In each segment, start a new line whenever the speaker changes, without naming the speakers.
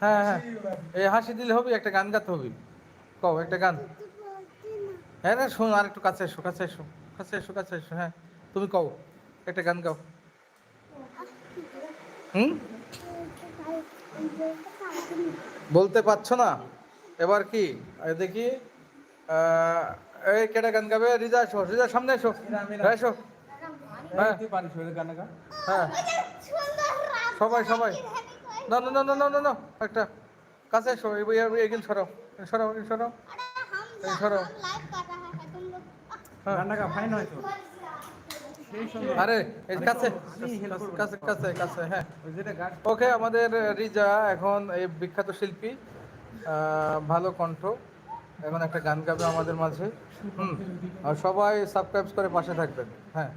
হ্যাঁ হ্যাঁ। এই হাসি দিলে হবে একটা গান গাতে হবে। কও একটা গান। হ্যাঁ না শোন আর একটু কাছে এসো কাছে এসো কাছে এসো কাছে এসো হ্যাঁ। তুমি কও একটা গান গাও। হুম? বলতে পারছ না? এবার কি? দেখি এই কেটা গান গাবে? রিজা এসো রিজা সামনে এসো। হ্যাঁ, এসো। হ্যাঁ। হ্যাঁ সবাই সবাই। না না না না না না না। একটা। কাছে এসো এই এগিন সরাও সরাও। সরাও এই সরাও। হ্যাঁ। আরে এই কাছে। কাছে কাছে কাছে হ্যাঁ।
ওই যেটা গান
ওকে আমাদের রিজা এখন এই বিখ্যাত শিল্পী। ভালো কণ্ঠ। এখন একটা গান গাবে আমাদের মাঝে। হুম। আর সবাই সাবস্ক্রাইব করে পাশে থাকবেন। হ্যাঁ।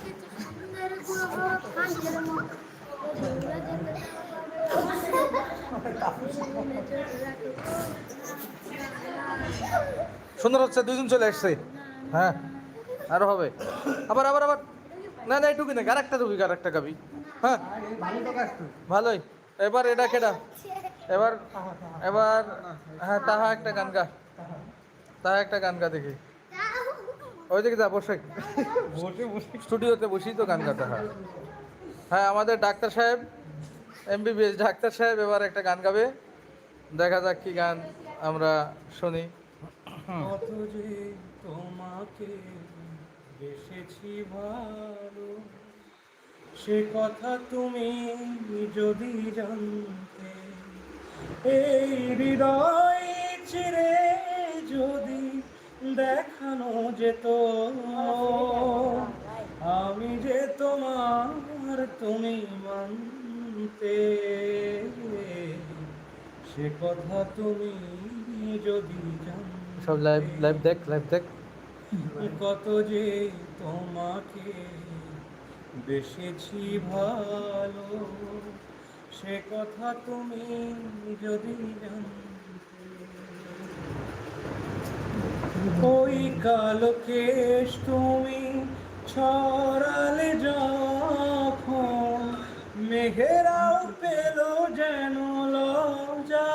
কিছু সুন্দর
হচ্ছে দুজন চলে আসছে। হ্যাঁ আরও হবে। আবার আবার আবার। না না এটুকু না আরেকটা রুবি আরেকটা গাবি। হ্যাঁ? ভালোই। এবার এটা কেডা এবার এবার হ্যাঁ তাহা একটা গান গা। তাহা একটা গান গা দেখি। ওই দিকে যা, বসে। স্টুডিওতে বসেই তো গান গাতে হয়। হ্যাঁ আমাদের ডাক্তার সাহেব, এমবিবিএস ডাক্তার সাহেব এবার একটা গান গাবে। দেখা যাক কি গান আমরা শুনি।
তোমাকে বেসেছি ভালো। সে কথা তুমি যদি জানতে এই হৃদয় চিরে যদি দেখানো যেত আমি যে তোমার তুমি মানতে সে কথা তুমি যদি জানতে
সব লাইভ লাইভ দেখ লাইভ দেখ।
কত যে তোমাকে বেসেছি ভালো, সে কথা তুমি যদি ওই কালো কেশ তুমি ছড়ালে যখন, মেঘেরাও পেল যেন লজা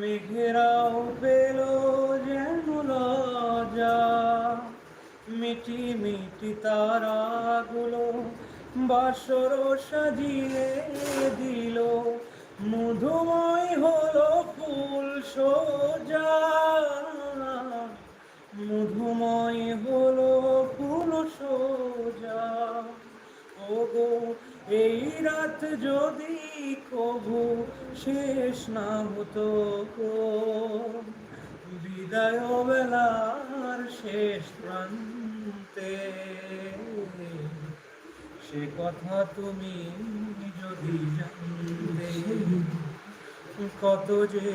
মেঘেরাও পেল মিটি মিটি তারাগুলো বাসর সাজিয়ে দিল। মধুময় হলো ফুল সোজা। মধুময় হলো ফুল সোজা। ওগো, এই রাত যদি কবু শেষ না হতো বিদায় বেলার শেষ প্রান্তে সে কথা তুমি যদি জানতে, কত যে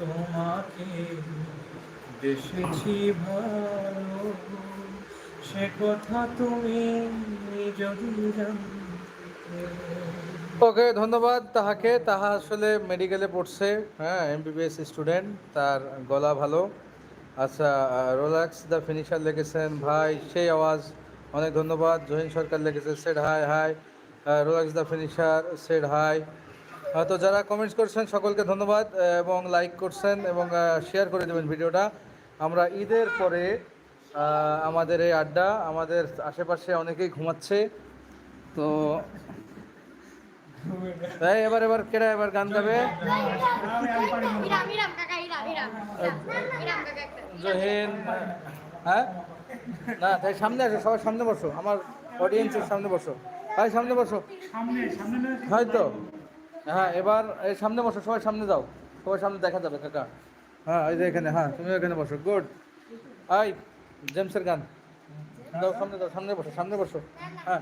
তোমাকে দেশেছি ভালো, সে কথা তুমি যদি জানতে।
ওকে, ধন্যবাদ তাহাকে। তাহা আসলে মেডিকেলে পড়ছে হ্যাঁ এমবিবিএস স্টুডেন্ট তার গলা ভালো। আচ্ছা রোলাক্স দ্য ফিনিশার লিখেছেন ভাই সেই আওয়াজ অনেক ধন্যবাদ জহিন সরকার লিখেছে said hi hi Rolex the finisher said hi তো যারা কমেন্টস করছেন সকলকে ধন্যবাদ এবং লাইক করছেন এবং শেয়ার করে দেবেন ভিডিওটা আমরা ঈদের পরে আমাদের এই আড্ডা আমাদের আশেপাশে অনেকেই ঘুমাচ্ছে তো এবার এবার কেডা এবার গান গাবে জহিন হ্যাঁ? না তাই সামনে আসো সবাই সামনে বসো আমার অডিয়েন্সের সামনে বসো। ভাই সামনে বসো। হয়তো। হ্যাঁ এবার এই সামনে বসো সবাই সামনে যাও। সবাই সামনে দেখা যাবে কাকা। হ্যাঁ এই যে এখানে হ্যাঁ তুমি এখানে বসো গুড। আই জেমসের গান। দাও সামনে দাও সামনে বসো সামনে বসো। হ্যাঁ।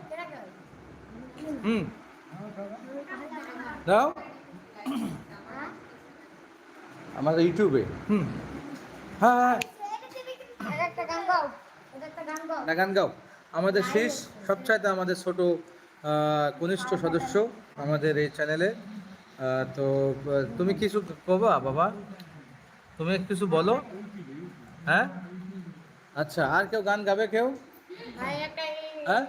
হুম। দাও আমাদের ইউটিউবে। হুম। হ্যাঁ হ্যাঁ।
গান গাও।
না গান আমাদের শীষ সবচাইতে আমাদের ছোট কনিষ্ঠ সদস্য আমাদের এই চ্যানেলে। তো তুমি কিছু কবা বাবা? তুমি কিছু বলো। হ্যাঁ? আচ্ছা আর কেউ গান গাবে কেউ? হ্যাঁ?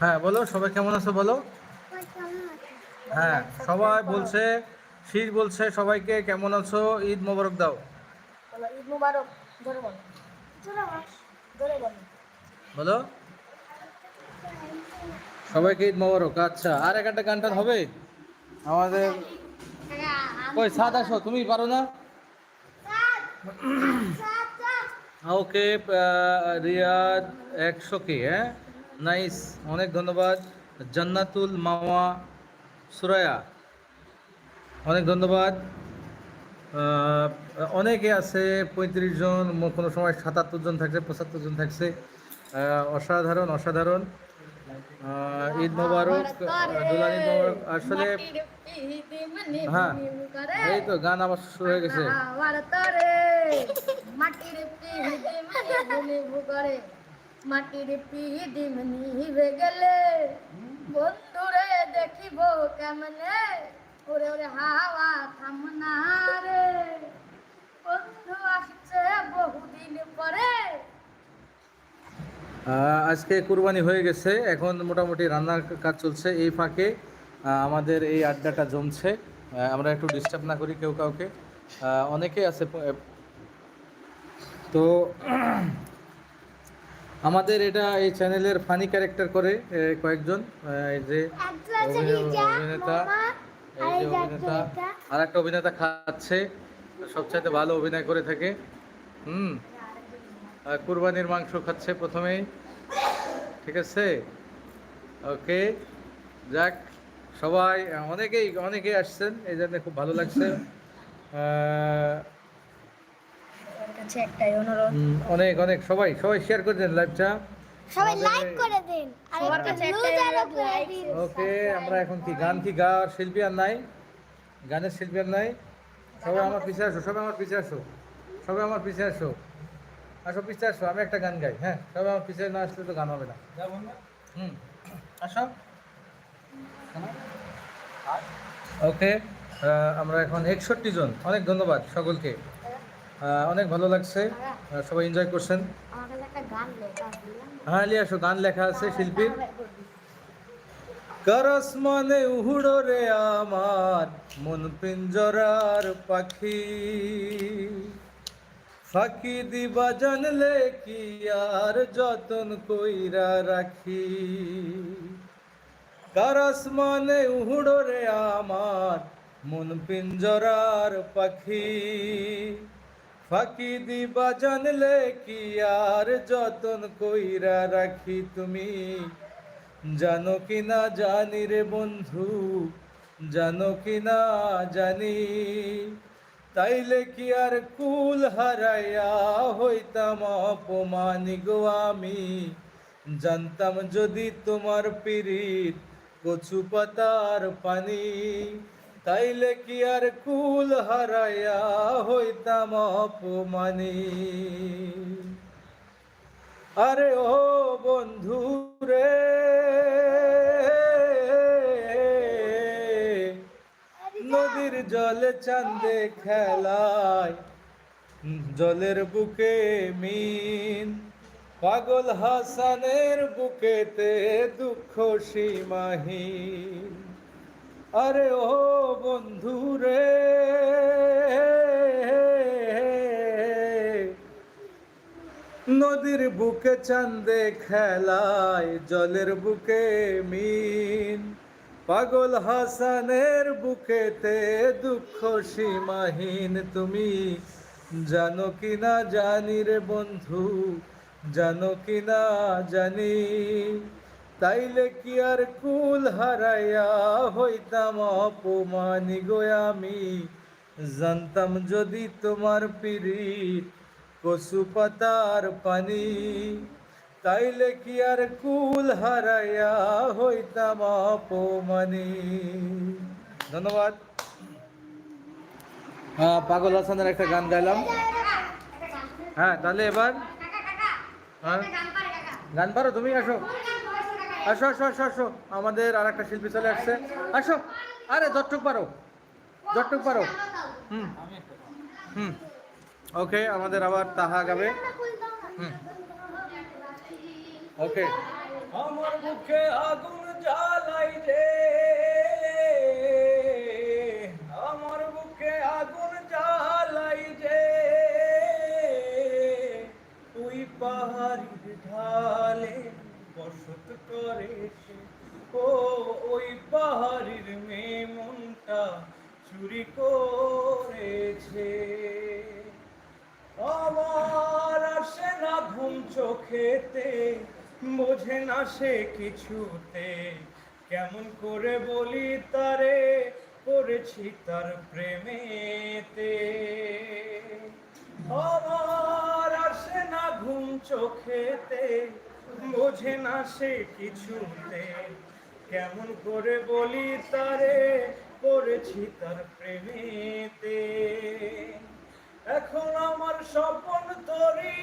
হ্যাঁ বলো সবাই কেমন আছো বলো? হ্যাঁ সবাই বলছে শীষ বলছে সবাইকে কেমন আছো? ঈদ মোবারক দাও।
বলো, ঈদ মুবারক বলো। জোরে বলো।
বলো। সবাইকে ঈদ মোবারক আচ্ছা। আর এক একটা গান টান হবে? আমাদের ওই সাদ আসো তুমি পারো না? ওকে রিয়াদ একশো কে হ্যাঁ? নাইস অনেক ধন্যবাদ। জান্নাতুল মামা সুরায়া অনেক ধন্যবাদ। অনেকে আছে পঁয়ত্রিশ জন কোনো সময় সাতাত্তর জন থাকছে পঁচাত্তর জন থাকছে। অসাধারণ অসাধারণ। ঈদ মোবারক দোলান ঈদ মোবারক। আসলে হ্যাঁ এই তো গান আবার শুরু হয়ে গেছে।
মাটির মনি মনি গেলে। বন্ধুরে দেখিব কেমনে? ওরে ওরে হাওয়া থামনা রে। বন্ধু আসছে বহুদিন পরে।
আজকে কুরবানি হয়ে গেছে এখন মোটামুটি রান্নার কাজ চলছে এই ফাঁকে। আমাদের এই আড্ডাটা জমছে আমরা একটু ডিস্টার্ব না করি কেউ কাউকে। অনেকে আছে তো আমাদের এটা এই চ্যানেলের ফানি ক্যারেক্টার করে কয়েকজন এই যে অভিনেতা। এই যে অভিনেতা। আর একটা অভিনেতা খাচ্ছে সবচাইতে ভালো অভিনয় করে থাকে। হুম। কুরবানির মাংস খাচ্ছে প্রথমেই। ঠিক আছে? ওকে যাক সবাই অনেকেই অনেকেই আসছেন এই জন্য খুব ভালো লাগছে। অনেক অনেক সবাই সবাই শেয়ার করে দেন লাইভটা
সবাই লাইক করে দিন। আর একটা করে দিন।
ওকে আমরা এখন কি গান কি গাওয়ার শিল্পী আর নাই? গানের শিল্পী আর নাই? সবাই আমার পিছে আসো সবাই আমার পিছে আসো। সবাই আমার পিছে আসো। আসো পিছে আসো আমি একটা গান গাই হ্যাঁ? সবাই আমার পিছে না আসলে তো গান হবে না। হুম আসো। ওকে আমরা এখন একষট্টি জন। অনেক ধন্যবাদ সকলকে। অনেক ভালো লাগছে। সবাই এনজয় করছেন।
আমার একটা গান
হ্যাঁ লিয়ে গান লেখা আছে শিল্পীর। করস মনে উহুড়ো রে আমার, মন পিঞ্জরার পাখি। ফাঁকি দিবা জানলে কি আর যতন কইরা রাখি। কারস মনে উহুড়ো রে আমার, মন পিঞ্জরার পাখি। ফাঁকি দিবা জানলে কি আর যতন কইরা রাখি তুমি? জানো কি না জানি রে বন্ধু, জানো কি না জানি। তাইলে কি আর কুল হারাইয়া হইতাম অপমানি গো আমি? জানতাম যদি তোমার পিরিত কচু পাতার পানি। তাইলে কি আর কুল হারাইয়া হইতাম অপমানি? আরে ও বন্ধু রে নদীর জলে চান্দে খেলায় জলের বুকে মিন। পাগল হাসানের বুকেতে দুঃখ সীমাহীন। আরে ও বন্ধু রে। নদীর বুকে চান্দে খেলায়, জলের বুকে মিন। পাগল হাসানের বুকেতে দুঃখ সীমাহীন। তুমি জানো কি না জানি রে বন্ধু, জানো কি না জানি। তাইলে কি আর কুল হারাইয়া হইতাম অপমানি গো আমি? জানতাম যদি তোমার পিরিত কচু পাতার পানি, তাইলে কি আর কুল হারাইয়া হইতাম অপমানি? ধন্যবাদ। হ্যাঁ পাগল হাসানের একটা গান গাইলাম। হ্যাঁ তাহলে এবার? হ্যাঁ। গান পারো, তুমি আসো। আসো আসো আসো আসো। আমাদের আর একটা শিল্পী চলে আসছে। আসো। আরে যতটুক পারো। যতটুক পারো। হুম। হুম। ওকে, আমাদের আবার তাহা গাবে। হুম। ওকে।
আমার মুখে আগুন জ্বালাই রে বসত করেছে ও ওই পাহাড়ির মেয়ে মনটা চুরি করেছে। আমার আসে না ঘুম চোখেতে, বোঝে না সে কিছুতে। কেমন করে বলি তারে পড়েছি তার প্রেমেতে। আমার আসে না ঘুম চোখেতে বোঝে না সে কিছুতে কেমন করে বলি তারে পড়েছি তার প্রেমেতে। এখন আমার স্বপ্ন তরি।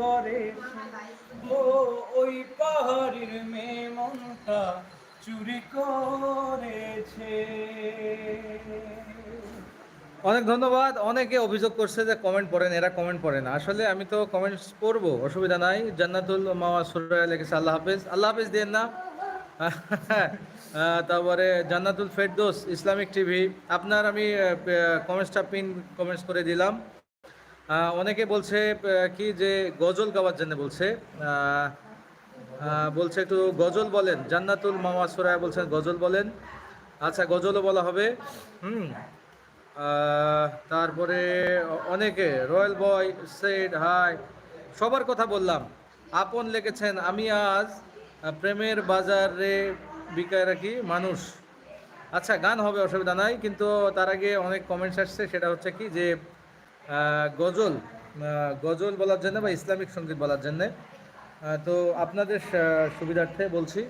করে। ও, ওই পাহাড়ির মেয়ে মনটা চুরি করেছে।
অনেক ধন্যবাদ। অনেকে অভিযোগ করছে যে কমেন্ট পড়েন, এরা কমেন্ট পড়ে না। আসলে আমি তো কমেন্টস পড়ব, অসুবিধা নাই। জান্নাতুল মামা সুরায় লিখেছে আল্লাহ হাফেজ। আল্লাহ হাফেজ দিয়েন না। তারপরে জান্নাতুল ফেরদোস, ইসলামিক টিভি আপনার আমি কমেন্টসটা পিন কমেন্টস করে দিলাম। অনেকে বলছে কি যে গজল গাওয়ার জন্য বলছে বলছে একটু গজল বলেন। জান্নাতুল মামা সুরায় বলছেন, গজল বলেন। আচ্ছা গজলও বলা হবে। হুম। তারপরে অনেকে, রয়্যাল বয়, সেড হাই, সবার কথা বললাম। আপন লিখেছেন, আমি আজ প্রেমের বাজারে বিকায় রাখি মানুষ। আচ্ছা গান হবে, অসুবিধা নাই, কিন্তু তার আগে অনেক কমেন্টস আসছে, সেটা হচ্ছে কি যে গজল গজল বলার জন্য বা ইসলামিক সংগীত বলার জন্যে। তো আপনাদের সুবিধার্থে বলছি,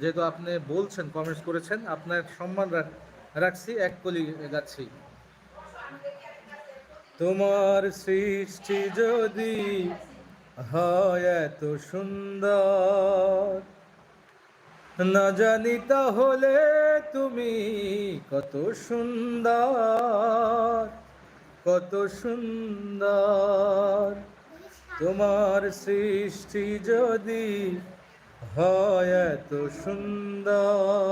যেহেতু আপনি বলছেন কমেন্টস করেছেন, আপনার সম্মান রাখছি, এক কলি গাচ্ছি। তোমার সৃষ্টি যদি হয় এত সুন্দর, না জানি তাহলে তুমি কত সুন্দর। কত সুন্দর। তোমার সৃষ্টি যদি হয় এত সুন্দর।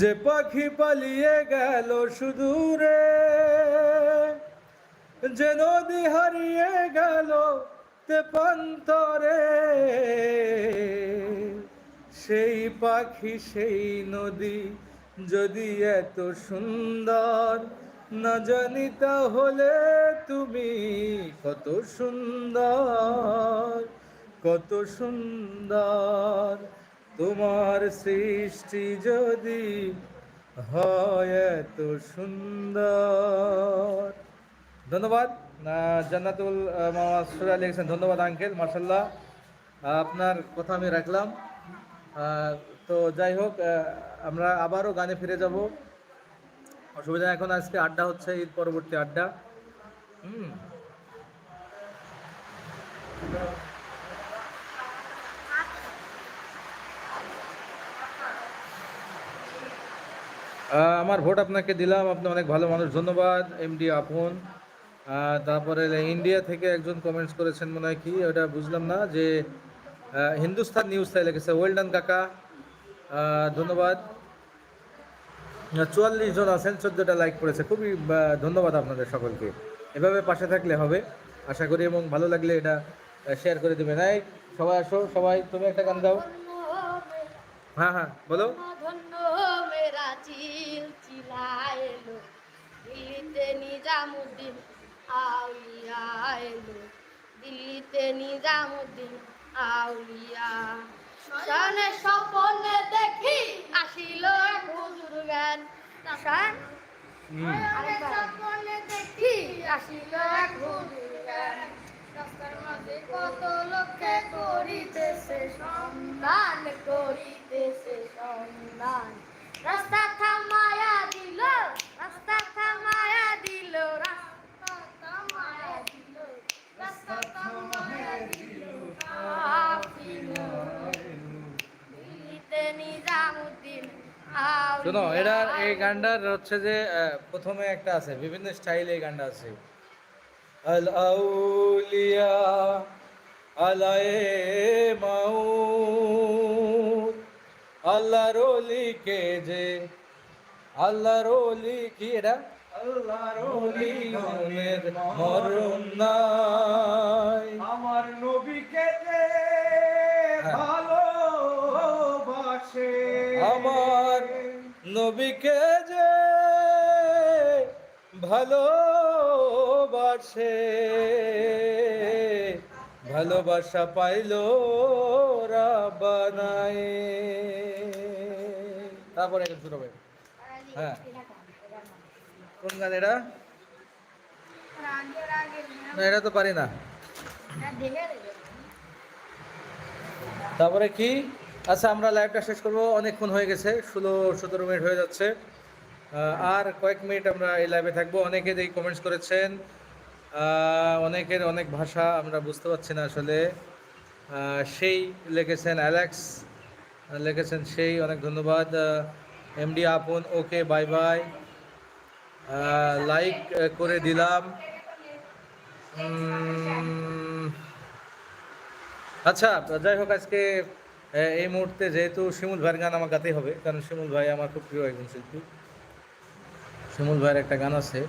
যে পাখি পালিয়ে গেল সুদূরে, যে নদী হারিয়ে গেল তেপান্তরে, সেই পাখি, সেই নদী যদি এত সুন্দর। না জানি তাহলে তুমি কত সুন্দর কত সুন্দর তোমার সৃষ্টি যদি হয় এত সুন্দর। ধন্যবাদ। জান্নাতুল মামা সুরা লিখেছেন, ধন্যবাদ আঙ্কেল মার্শাল্লাহ আপনার কথা আমি রাখলাম। তো যাই হোক আমরা আবারও গানে ফিরে যাব। অসুবিধা এখন আজকে আড্ডা হচ্ছে, ঈদ পরবর্তী আড্ডা। হুম। আমার ভোট আপনাকে দিলাম, আপনি অনেক ভালো মানুষ, ধন্যবাদ, এমডি আপন। তারপরে ইন্ডিয়া থেকে একজন কমেন্টস করেছেন মনে হয় কি, ওটা বুঝলাম না, যে হিন্দুস্তান নিউজ তাই লিখেছে ওয়েলডান কাকা। ধন্যবাদ। চুয়াল্লিশ জন আছেন, চোদ্দোটা লাইক করেছে। খুবই ধন্যবাদ আপনাদের সকলকে। এভাবে পাশে থাকলে হবে। আশা করি এবং ভালো লাগলে এটা শেয়ার করে দেবেন। এই, সবাই আসো, সবাই, তুমি একটা গান
মেরা
হ্যাঁ হ্যাঁ বলো।
আউলিয়া দিল্লিতে নিজামুদ্দিন আউলিয়া। সনে স্বপনে দেখি আসিল এক হুজুর জ্ঞান। শান স্বপনে দেখি আসিল এক হুজুর জ্ঞান। রাস্তার মাঝে কত লোকে করিতেছে সন্ধান করিতেছে সন্ধান। রাস্তা থামায়া দিল রাস্তা থামায়া দিল রাস্তা থামায়া দিল রাস্তা থামায়া দিল কাফিলা। দিল্লিতে নিজামুদ্দিন
শোনো এটার এই গানটার হচ্ছে যে প্রথমে একটা আছে বিভিন্ন স্টাইলে এই গানটা আছে। আল আউলিয়া আলায়ে মাউত আল্লাহর ওলিকে যে আল্লাহর ওলি কি এটা?
আল্লাহর
ওলি
ওলিগণের
মরণ নাই।
আমার নবীকে যে
নবীকে যে ভালোবাসে, ভালোবাসা পাইল রাবানায় তারপরে এখন শুরু হবে হ্যাঁ। কোন গান এটা? না, এটা তো পারি না। তারপরে কি? আচ্ছা আমরা লাইভটা শেষ করব। অনেকক্ষণ হয়ে গেছে, ষোলো, সতেরো মিনিট হয়ে যাচ্ছে। আর কয়েক মিনিট আমরা এই লাইভে থাকব। অনেকে দেখি কমেন্টস করেছেন। অনেকের অনেক ভাষা আমরা বুঝতে পারছি না আসলে। সেই লিখেছেন অ্যালেক্স লিখেছেন সেই, অনেক ধন্যবাদ। এমডি আপন ওকে বাই বাই লাইক করে দিলাম। আচ্ছা যাই হোক, আজকে এই মুহূর্তে যেহেতু শিমুল ভাইয়ের গান আমার গাতেই হবে, কারণ শিমুল ভাই আমার খুব প্রিয় একজন শিল্পী। শিমুল ভাইয়ের একটা গান আছে।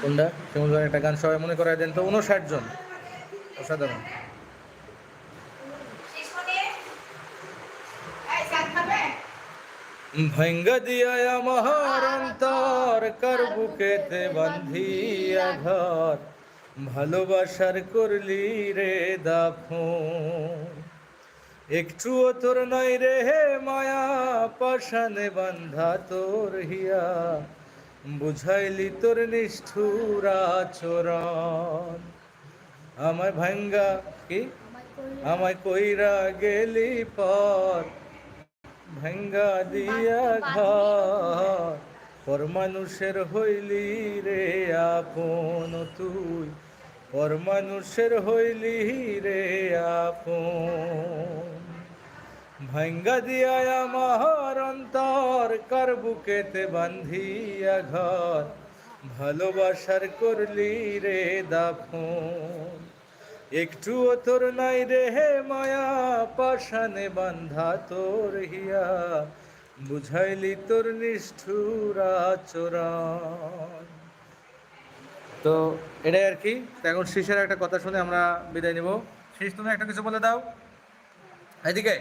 কোনটা? শিমুল ভাইয়ের একটা গান সবাই মনে করায় দেন তো উনষাট জন। অসাধারণ। ভেঙ্গা দিয়া আমার অন্তর, কার বুকেতে বান্ধিয়া ঘর। ভালোবাসার করলি রে দাফন। একটুও তোর নাই রে হে মায়া পাশানে বান্ধা তোর হিয়া। বুঝাইলি তোর নিষ্ঠুরা চরণ আমায় ভাঙ্গা কি? আমায় কইরা গেলি পর। ভাঙ্গা দিয়া ঘর। পর মানুষের হইলি রে আপন তুই। পর মানুষের হইলি রে ভাঙ্গা দিয়া আমার অন্তর, কার বুকেতে বান্ধিয়া ঘর? ভালোবাসার করলি রে দাফন। একটুও তোর নাই রে হে মায়া পাশানে বান্ধা তোর হিয়া। বুঝাইলি তোর নিষ্ঠুরা চোরান তো এটাই আর কি। এখন শেষের একটা কথা শুনে আমরা বিদায় নিব। শেষ, তুমি একটা কিছু বলে দাও। এদিকে,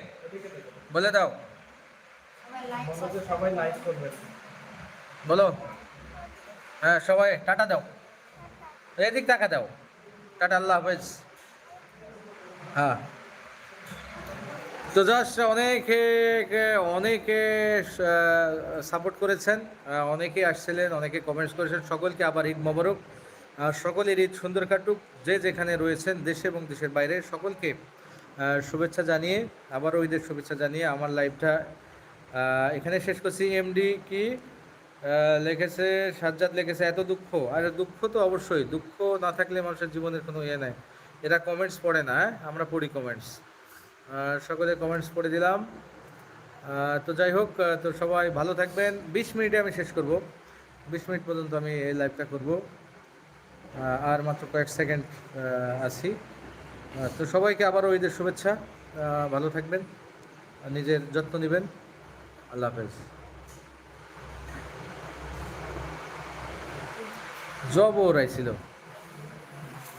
বলে দাও। বলো। হ্যাঁ সবাই, টাটা দাও। এদিক টাকা দাও। টাটা, আল্লাহ হাফেজ। হ্যাঁ। তো জাস্ট অনেকে অনেকে সাপোর্ট করেছেন অনেকে আসছিলেন, অনেকে কমেন্টস করেছেন। সকলকে আবার ঈদ মোবারক। সকলের ঈদ সুন্দর কাটুক। যে যেখানে রয়েছেন দেশে এবং দেশের বাইরে, সকলকে শুভেচ্ছা জানিয়ে, আবারও ঈদের শুভেচ্ছা জানিয়ে আমার লাইভটা এখানে শেষ করছি। এমডি কি লেখেছে, সাজ্জাদ লিখেছে, এত দুঃখ। আর দুঃখ তো অবশ্যই, দুঃখ না থাকলে মানুষের জীবনের কোনো ইয়ে নাই। এরা কমেন্টস পড়ে না হ্যাঁ? আমরা পড়ি কমেন্টস সকলে কমেন্টস পড়ে দিলাম। তো যাই হোক তো সবাই ভালো থাকবেন। বিশ মিনিটে আমি শেষ করব। বিশ মিনিট পর্যন্ত আমি এই লাইভটা করব। আর মাত্র কয়েক সেকেন্ড আছি। তো সবাইকে আবারও ঈদের শুভেচ্ছা। ভালো থাকবেন, নিজের যত্ন নেবেন। আল্লাহ হাফেজ। জব ও আইছিল